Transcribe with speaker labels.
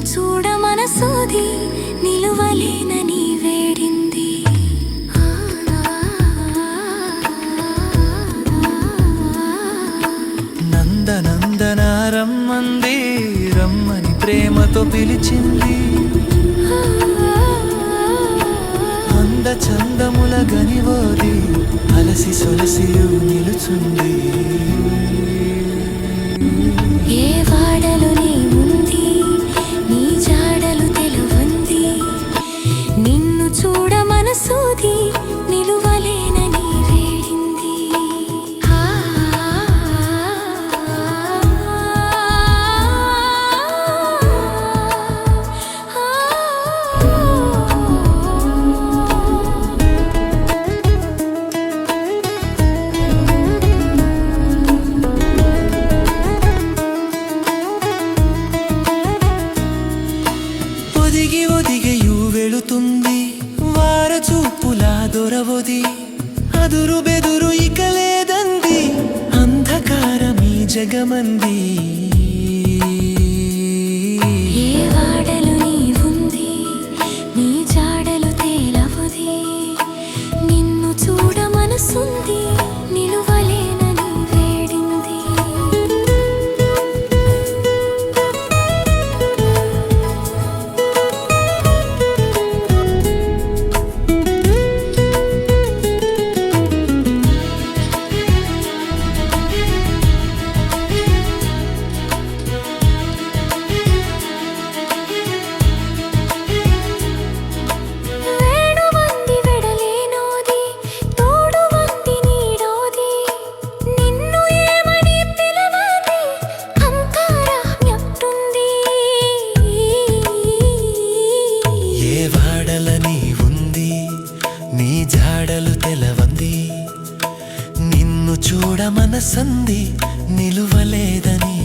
Speaker 1: చూడ మనసోది నిలువలేనని వేడింది.
Speaker 2: నందనందన రమ్మంది రమ్మని ప్రేమతో పిలిచింది. అంద చందముల గనివోది అలసి సొలసియు నిలుచుంది.
Speaker 1: ఏ వాడలు నీ
Speaker 2: చూపులా అదురు బెదురు ఇక లేదంది అంధకారమీ జగమంది. నిన్ను చూడమనసంది నిలువలేదని